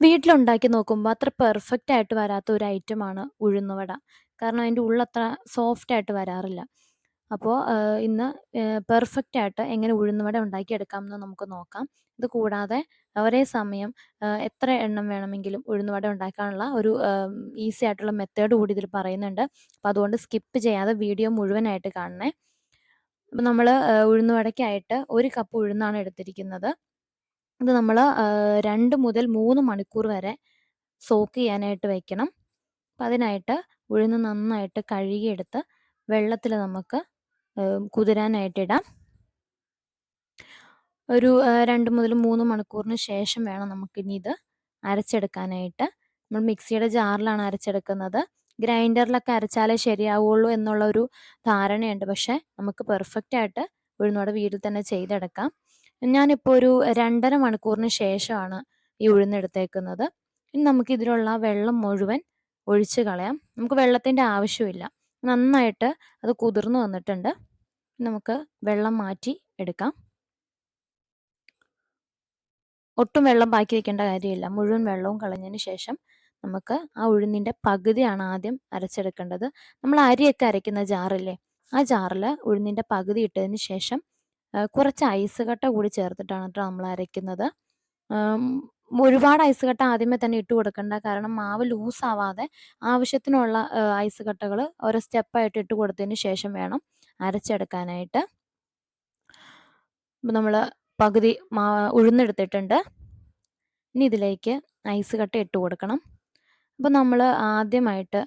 വീട്ടിലുണ്ടാക്കി നോക്കുമ്പോൾ അത്ര പെർഫെക്റ്റ് ആയിട്ട് വരാത്ത ഒരു ഐറ്റം ആണ് ഉഴുന്നുവട. കാരണം അതിന്റെ ഉള്ളത്ര സോഫ്റ്റ് ആയിട്ട് വരാറില്ല. അപ്പോൾ ഏഹ്, ഇന്ന് പെർഫെക്റ്റ് ആയിട്ട് എങ്ങനെ ഉഴുന്നുവട ഉണ്ടാക്കിയെടുക്കാമെന്ന് നമുക്ക് നോക്കാം. ഇത് കൂടാതെ ഒരേ സമയം എത്ര എണ്ണം വേണമെങ്കിലും ഉഴുന്നുവട ഉണ്ടാക്കാനുള്ള ഒരു ഈസി ആയിട്ടുള്ള മെത്തേഡ് കൂടി ഇതിൽ പറയുന്നുണ്ട്. അപ്പോൾ അതുകൊണ്ട് സ്കിപ്പ് ചെയ്യാതെ വീഡിയോ മുഴുവനായിട്ട് കാണണേ. അപ്പോൾ നമ്മൾ ഏഹ്, ഉഴുന്നുവടയ്ക്കായിട്ട് 1 കപ്പ് ഉഴുന്നാണ് എടുത്തിരിക്കുന്നത്. ഇത് നമ്മൾ രണ്ട് മുതൽ 3 മണിക്കൂർ വരെ സോക്ക് ചെയ്യാനായിട്ട് വെക്കണം. അപ്പം അതിനായിട്ട് ഉഴുന്ന് നന്നായിട്ട് കഴുകിയെടുത്ത് വെള്ളത്തിൽ നമുക്ക് ഏഹ്, കുതിരാനായിട്ട് ഇടാം. ഒരു രണ്ട് 2 മുതൽ 3 മണിക്കൂറിന് ശേഷം വേണം നമുക്ക് ഇനി ഇത് അരച്ചെടുക്കാനായിട്ട്. നമ്മൾ മിക്സിയുടെ ജാറിലാണ് അരച്ചെടുക്കുന്നത്. ഗ്രൈൻഡറിലൊക്കെ അരച്ചാലേ ശരിയാവുള്ളൂ എന്നുള്ള ഒരു ധാരണയുണ്ട്. പക്ഷേ നമുക്ക് പെർഫെക്റ്റ് ആയിട്ട് ഉഴുന്നുവട വീട്ടിൽ തന്നെ ചെയ്തെടുക്കാം. ഞാനിപ്പോൾ ഒരു 2 1/2 മണിക്കൂറിന് ശേഷമാണ് ഈ ഉഴുന്നെടുത്തേക്കുന്നത്. ഇനി നമുക്ക് ഇതിലുള്ള വെള്ളം മുഴുവൻ ഒഴിച്ച് കളയാം. നമുക്ക് വെള്ളത്തിന്റെ ആവശ്യമില്ല. നന്നായിട്ട് അത് കുതിർന്നു വന്നിട്ടുണ്ട്. നമുക്ക് വെള്ളം മാറ്റി എടുക്കാം. ഒട്ടും വെള്ളം ബാക്കി വെക്കേണ്ട കാര്യമില്ല. മുഴുവൻ വെള്ളവും കളഞ്ഞതിന് ശേഷം നമുക്ക് ആ ഉഴുന്നിന്റെ പകുതിയാണ് ആദ്യം അരച്ചെടുക്കേണ്ടത്. നമ്മൾ അരിയൊക്കെ അരയ്ക്കുന്ന ജാറില്ലേ, ആ ജാറിൽ ഉഴുന്നിന്റെ പകുതി ഇട്ടതിന് ശേഷം കുറച്ച് ഐസ് കട്ട കൂടി ചേർത്തിട്ടാണ് കേട്ടോ നമ്മൾ അരയ്ക്കുന്നത്. ഒരുപാട് ഐസ് കട്ട ആദ്യമേ തന്നെ ഇട്ട് കൊടുക്കണ്ട. കാരണം മാവ് ലൂസ് ആവാതെ ആവശ്യത്തിനുള്ള ഐസ് കട്ടകൾ ഓരോ സ്റ്റെപ്പായിട്ട് ഇട്ട് കൊടുത്തതിന് ശേഷം വേണം അരച്ചെടുക്കാനായിട്ട്. നമ്മൾ പകുതി മാ ഉഴുന്നെടുത്തിട്ടുണ്ട്. ഇനി ഇതിലേക്ക് ഐസ് കട്ട ഇട്ട് കൊടുക്കണം. അപ്പോൾ നമ്മൾ ആദ്യമായിട്ട്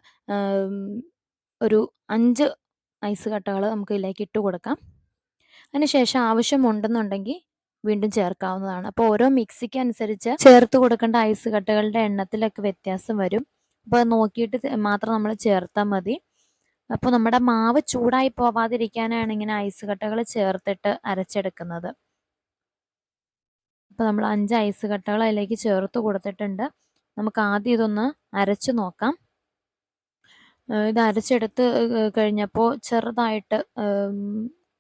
ഒരു അഞ്ച് ഐസ് കട്ടകൾ നമുക്ക് ഇതിലേക്ക് ഇട്ട് കൊടുക്കാം. അതിനുശേഷം ആവശ്യമുണ്ടെന്നുണ്ടെങ്കിൽ വീണ്ടും ചേർക്കാവുന്നതാണ്. അപ്പോൾ ഓരോ മിക്സിക്ക് അനുസരിച്ച് ചേർത്ത് കൊടുക്കേണ്ട ഐസ് കട്ടകളുടെ എണ്ണത്തിലൊക്കെ വ്യത്യാസം വരും. അപ്പോൾ നോക്കിയിട്ട് മാത്രം നമ്മൾ ചേർത്താൽ മതി. അപ്പോൾ നമ്മുടെ മാവ് ചൂടായി പോവാതിരിക്കാനാണ് ഇങ്ങനെ ഐസ് കട്ടകൾ ചേർത്തിട്ട് അരച്ചെടുക്കുന്നത്. അപ്പോൾ നമ്മൾ അഞ്ച് ഐസ് കട്ടകൾ അതിലേക്ക് ചേർത്ത് കൊടുത്തിട്ടുണ്ട്. നമുക്ക് ആദ്യം ഇതൊന്ന് അരച്ച് നോക്കാം. ഇത് അരച്ചെടുത്ത് കഴിഞ്ഞപ്പോൾ ചെറുതായിട്ട്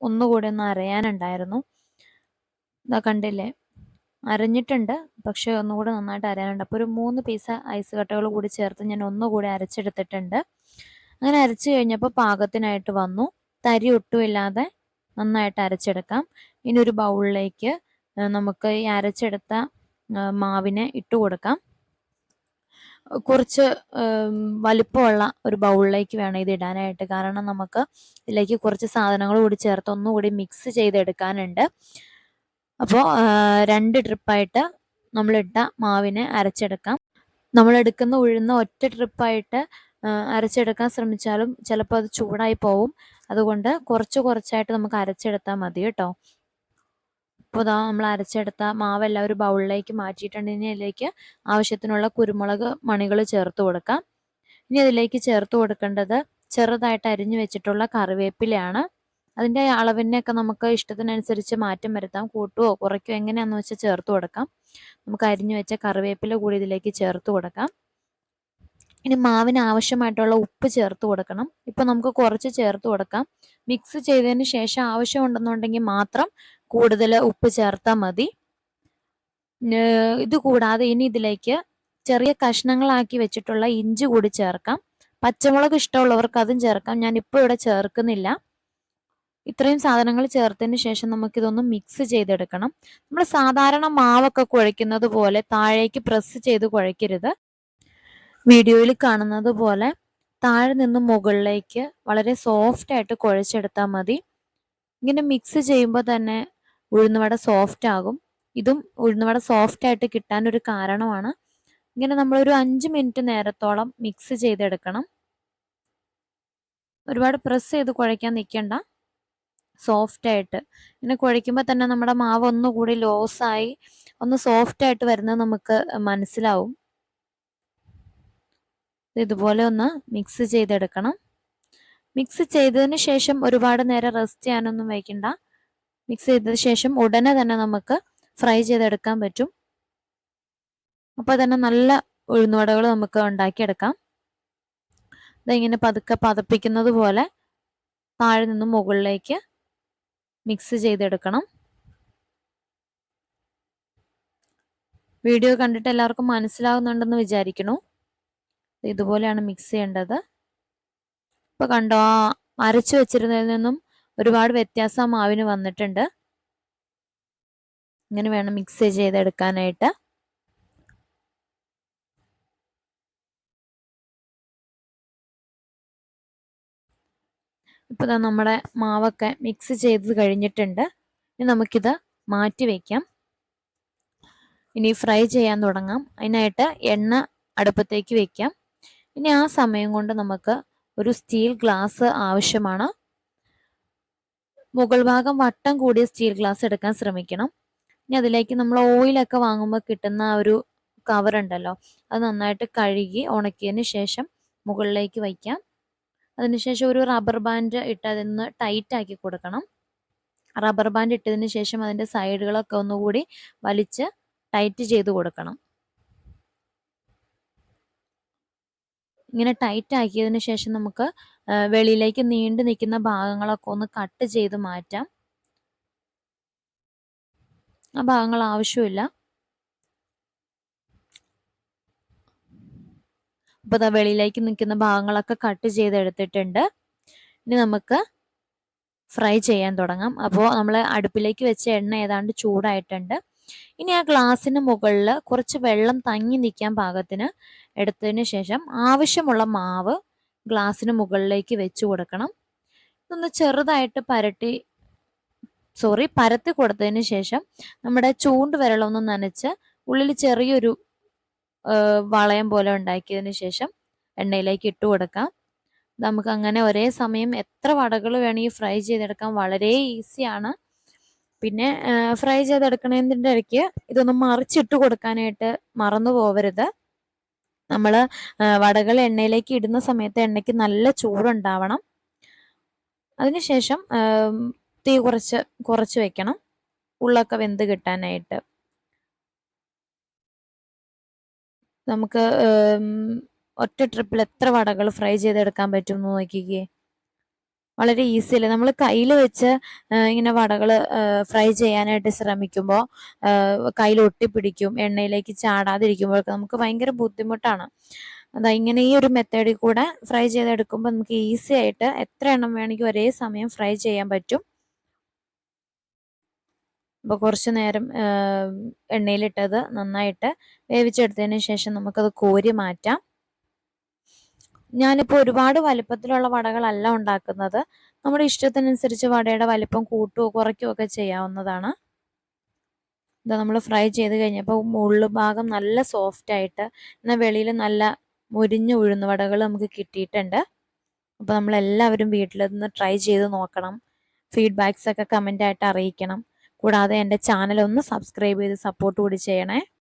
ഒന്നുകൂടി ഒന്ന് അരയാനുണ്ടായിരുന്നു. ഇതാ കണ്ടില്ലേ? അരഞ്ഞിട്ടുണ്ട്. പക്ഷേ ഒന്നുകൂടി നന്നായിട്ട് അരയാനുണ്ട്. അപ്പോൾ ഒരു മൂന്ന് പീസ് ഐസ് കട്ടകൾ കൂടി ചേർത്ത് ഞാൻ ഒന്നുകൂടി അരച്ചെടുത്തിട്ടുണ്ട്. അങ്ങനെ അരച്ച് കഴിഞ്ഞപ്പോൾ പാകത്തിനായിട്ട് വന്നു. തരി ഒട്ടുമില്ലാതെ നന്നായിട്ട് അരച്ചെടുക്കാം. ഇനി ഒരു ബൗളിലേക്ക് നമുക്ക് ഈ അരച്ചെടുത്ത മാവിനെ ഇട്ട് കൊടുക്കാം. കുറച്ച് വലിപ്പമുള്ള ഒരു ബൗളിലേക്ക് വേണം ഇത് ഇടാനായിട്ട്. കാരണം നമുക്ക് ഇതിലേക്ക് കുറച്ച് സാധനങ്ങൾ കൂടി ചേർത്ത് ഒന്നുകൂടി മിക്സ് ചെയ്തെടുക്കാനുണ്ട്. അപ്പോൾ രണ്ട് 2 ട്രിപ്പായിട്ട് നമ്മളിട്ട മാവിനെ അരച്ചെടുക്കാം. നമ്മളെടുക്കുന്ന ഉഴുന്ന ഒറ്റ ട്രിപ്പായിട്ട് അരച്ചെടുക്കാൻ ശ്രമിച്ചാലും ചിലപ്പോൾ അത് ചൂടായി പോവും. അതുകൊണ്ട് കുറച്ച് കുറച്ചായിട്ട് നമുക്ക് അരച്ചെടുത്താൽ മതി കേട്ടോ. അപ്പോൾ ഇതാ നമ്മൾ അരച്ചെടുത്ത മാവെല്ലാം ഒരു ബൗളിലേക്ക് മാറ്റിയിട്ടുണ്ട്. ഇനി ആവശ്യത്തിനുള്ള കുരുമുളക് മണികൾ ചേർത്ത് കൊടുക്കാം. ഇനി അതിലേക്ക് ചേർത്ത് കൊടുക്കേണ്ടത് ചെറുതായിട്ട് അരിഞ്ഞു വെച്ചിട്ടുള്ള കറിവേപ്പിലയാണ്. അതിന്റെ അളവിനെയൊക്കെ നമുക്ക് ഇഷ്ടത്തിനനുസരിച്ച് മാറ്റം വരുത്താം. കൂട്ടുവോ കുറയ്ക്കോ എങ്ങനെയാണെന്ന് വെച്ചാൽ ചേർത്ത് കൊടുക്കാം. നമുക്ക് അരിഞ്ഞു വെച്ച കറിവേപ്പില കൂടി ഇതിലേക്ക് ചേർത്ത് കൊടുക്കാം. ഇനി മാവിന് ആവശ്യമായിട്ടുള്ള ഉപ്പ് ചേർത്ത് കൊടുക്കണം. ഇപ്പോൾ നമുക്ക് കുറച്ച് ചേർത്ത് കൊടുക്കാം. മിക്സ് ചെയ്തതിന് ശേഷം ആവശ്യമുണ്ടെന്നുണ്ടെങ്കിൽ മാത്രം കൂടുതൽ ഉപ്പ് ചേർത്താൽ മതി. ഇത് കൂടാതെ ഇനി ഇതിലേക്ക് ചെറിയ കഷ്ണങ്ങളാക്കി വെച്ചിട്ടുള്ള ഇഞ്ചി കൂടി ചേർക്കാം. പച്ചമുളക് ഇഷ്ടമുള്ളവർക്ക് അതും ചേർക്കാം. ഞാൻ ഇപ്പോൾ ഇവിടെ ചേർക്കുന്നില്ല. ഇത്രയും സാധനങ്ങൾ ചേർത്തതിന് ശേഷം നമുക്കിതൊന്ന് മിക്സ് ചെയ്തെടുക്കണം. നമ്മൾ സാധാരണ മാവൊക്കെ കുഴയ്ക്കുന്നത് പോലെ താഴേക്ക് പ്രസ് ചെയ്ത് കുഴയ്ക്കരുത്. വീഡിയോയിൽ കാണുന്നത് പോലെ താഴെ നിന്ന് മുകളിലേക്ക് വളരെ സോഫ്റ്റ് ആയിട്ട് കുഴച്ചെടുത്താൽ മതി. ഇങ്ങനെ മിക്സ് ചെയ്യുമ്പോൾ തന്നെ ഉഴുന്നുവട സോഫ്റ്റ് ആകും. ഇതും ഉഴുന്നുവട സോഫ്റ്റ് ആയിട്ട് കിട്ടാൻ ഒരു കാരണമാണ്. ഇങ്ങനെ നമ്മളൊരു അഞ്ച് മിനിറ്റ് നേരത്തോളം മിക്സ് ചെയ്തെടുക്കണം. ഒരുപാട് പ്രസ് ചെയ്ത് കുഴയ്ക്കാൻ നിൽക്കണ്ട. സോഫ്റ്റ് ആയിട്ട് ഇങ്ങനെ കുഴയ്ക്കുമ്പോൾ തന്നെ നമ്മുടെ മാവ് ഒന്നുകൂടി ലോസായി ഒന്ന് സോഫ്റ്റ് ആയിട്ട് വരുന്നത് നമുക്ക് മനസ്സിലാവും. ഇതുപോലെ ഒന്ന് മിക്സ് ചെയ്തെടുക്കണം. മിക്സ് ചെയ്തതിന് ശേഷം ഒരുപാട് നേരം റെസ്റ്റ് ചെയ്യാനൊന്നും വയ്ക്കണ്ട. മിക്സ് ചെയ്തതിന് ശേഷം ഉടനെ തന്നെ നമുക്ക് ഫ്രൈ ചെയ്തെടുക്കാൻ പറ്റും. അപ്പോൾ തന്നെ നല്ല ഉഴുന്നുവടകൾ നമുക്ക് ഉണ്ടാക്കിയെടുക്കാം. ദാ ഇങ്ങനെ പതുക്കെ പതപ്പിക്കുന്നത് പോലെ താഴെ നിന്ന് മുകളിലേക്ക് മിക്സ് ചെയ്തെടുക്കണം. വീഡിയോ കണ്ടിട്ട് എല്ലാവർക്കും മനസ്സിലാകുന്നുണ്ടെന്ന് വിചാരിക്കുന്നു ഇതുപോലെയാണ് മിക്സ് ചെയ്യേണ്ടത് ഇപ്പൊ കണ്ടോ അരച്ചു വെച്ചിരുന്നതിൽ നിന്നും ഒരുപാട് വ്യത്യാസം മാവിന് വന്നിട്ടുണ്ട്. ഇങ്ങനെ വേണം മിക്സ് ചെയ്തെടുക്കാനായിട്ട്. ഇപ്പോൾ നമ്മുടെ മാവൊക്കെ മിക്സ് ചെയ്ത് കഴിഞ്ഞിട്ടുണ്ട്. ഇനി നമുക്കിത് മാറ്റി വയ്ക്കാം ഇനി ഫ്രൈ ചെയ്യാൻ തുടങ്ങാം. അതിനായിട്ട് എണ്ണ അടുപ്പത്തേക്ക് വെക്കാം. ഇനി ആ സമയം കൊണ്ട് നമുക്ക് ഒരു സ്റ്റീൽ ഗ്ലാസ് ആവശ്യമാണ്. മുകൾ ഭാഗം വട്ടം കൂടിയ സ്റ്റീൽ ഗ്ലാസ് എടുക്കാൻ ശ്രമിക്കണം. ഇനി അതിലേക്ക് നമ്മൾ ഓയിലൊക്കെ വാങ്ങുമ്പോൾ കിട്ടുന്ന ഒരു കവർ ഉണ്ടല്ലോ അത് നന്നായിട്ട് കഴുകി ഉണക്കിയതിന് ശേഷം മുകളിലേക്ക് വയ്ക്കാം. അതിനുശേഷം ഒരു റബ്ബർ ബാൻഡ് ഇട്ട് അതിന്ന് ടൈറ്റ് ആക്കി കൊടുക്കണം. റബ്ബർ ബാൻഡ് ഇട്ടതിന് ശേഷം അതിന്റെ സൈഡുകളൊക്കെ ഒന്നുകൂടി വലിച്ച് ടൈറ്റ് ചെയ്ത് കൊടുക്കണം. ഇങ്ങനെ ടൈറ്റ് ആക്കിയതിന് ശേഷം നമുക്ക് വെളിയിലേക്ക് നീണ്ടു നിൽക്കുന്ന ഭാഗങ്ങളൊക്കെ ഒന്ന് കട്ട് ചെയ്ത് മാറ്റാം. ആ ഭാഗങ്ങൾ ആവശ്യമില്ല. അപ്പോൾ അതാ വെളിയിലേക്ക് നിൽക്കുന്ന ഭാഗങ്ങളൊക്കെ കട്ട് ചെയ്തെടുത്തിട്ടുണ്ട്. ഇനി നമുക്ക് ഫ്രൈ ചെയ്യാൻ തുടങ്ങാം. അപ്പോൾ നമ്മൾ അടുപ്പിലേക്ക് വെച്ച എണ്ണ ഏതാണ്ട് ചൂടായിട്ടുണ്ട്. ഇനി ആ ഗ്ലാസ്സിന് മുകളിൽ കുറച്ച് വെള്ളം തങ്ങി നിൽക്കാൻ പാകത്തിന് എടുത്തതിന് ശേഷം ആവശ്യമുള്ള മാവ് ഗ്ലാസ്സിന് മുകളിലേക്ക് വെച്ച് കൊടുക്കണം. ഇതൊന്ന് ചെറുതായിട്ട് പരട്ടി സോറി പരത്തി കൊടുത്തതിന് ശേഷം നമ്മുടെ ചൂണ്ട് വിരളൊന്ന് നനച്ച് ഉള്ളിൽ ചെറിയൊരു വളയം പോലെ ഉണ്ടാക്കിയതിന് ശേഷം എണ്ണയിലേക്ക് ഇട്ട് കൊടുക്കാം. നമുക്ക് അങ്ങനെ ഒരേ സമയം എത്ര വടകൾ വേണമെങ്കിൽ ഫ്രൈ ചെയ്തെടുക്കാം. വളരെ ഈസിയാണ്. പിന്നെ ഫ്രൈ ചെയ്തെടുക്കണതിന്റെ ഇടയ്ക്ക് ഇതൊന്ന് മറിച്ചിട്ട് കൊടുക്കാനായിട്ട് മറന്നു പോവരുത്. നമ്മൾ വടകൾ എണ്ണയിലേക്ക് ഇടുന്ന സമയത്ത് എണ്ണയ്ക്ക് നല്ല ചൂടുണ്ടാവണം. അതിനുശേഷം തീ കുറച്ച് കുറച്ച് വെക്കണം. ഉള്ളൊക്കെ വെന്ത് കിട്ടാനായിട്ട്. നമുക്ക് ഒറ്റ ട്രിപ്പിൽ എത്ര വടകൾ ഫ്രൈ ചെയ്തെടുക്കാൻ പറ്റും എന്ന് നോക്കിക്കേ. വളരെ ഈസി അല്ലേ? നമ്മൾ കയ്യിൽ വെച്ച് ഇങ്ങനെ വടകൾ ഫ്രൈ ചെയ്യാനായിട്ട് ശ്രമിക്കുമ്പോൾ കയ്യിൽ ഒട്ടിപ്പിടിക്കും എണ്ണയിലേക്ക് ചാടാതിരിക്കുമ്പോഴൊക്കെ നമുക്ക് ഭയങ്കര ബുദ്ധിമുട്ടാണ്. അതാ ഇങ്ങനെ ഈ ഒരു മെത്തേഡിൽ കൂടെ ഫ്രൈ ചെയ്തെടുക്കുമ്പോൾ നമുക്ക് ഈസി ആയിട്ട് എത്ര എണ്ണം വേണമെങ്കിൽ ഒരേ സമയം ഫ്രൈ ചെയ്യാൻ പറ്റും. അപ്പോൾ കുറച്ച് നേരം എണ്ണയിലിട്ടത് നന്നായിട്ട് വേവിച്ചെടുത്തതിന് ശേഷം നമുക്കത് കോരി മാറ്റാം. ഞാനിപ്പോൾ ഒരുപാട് വലിപ്പത്തിലുള്ള വടകളല്ല ഉണ്ടാക്കുന്നത്. നമ്മുടെ ഇഷ്ടത്തിനനുസരിച്ച് വടയുടെ വലിപ്പം കൂട്ടുകയോ കുറയ്ക്കുകയോ ഒക്കെ ചെയ്യാവുന്നതാണ്. ഇത് നമ്മൾ ഫ്രൈ ചെയ്ത് കഴിഞ്ഞപ്പോൾ മുള്ളു ഭാഗം നല്ല സോഫ്റ്റ് ആയിട്ട് എന്നാൽ വെളിയിൽ നല്ല മുരിഞ്ഞ ഉഴുന്ന വടകൾ നമുക്ക് കിട്ടിയിട്ടുണ്ട്. അപ്പോൾ നമ്മളെല്ലാവരും വീട്ടിൽ നിന്ന് ട്രൈ ചെയ്ത് നോക്കണം. ഫീഡ്ബാക്സ് ഒക്കെ കമന്റ് ആയിട്ട് അറിയിക്കണം. കൂടാതെ എന്റെ ചാനൽ ഒന്ന് സബ്സ്ക്രൈബ് ചെയ്ത് സപ്പോർട്ട് കൂടി ചെയ്യണേ.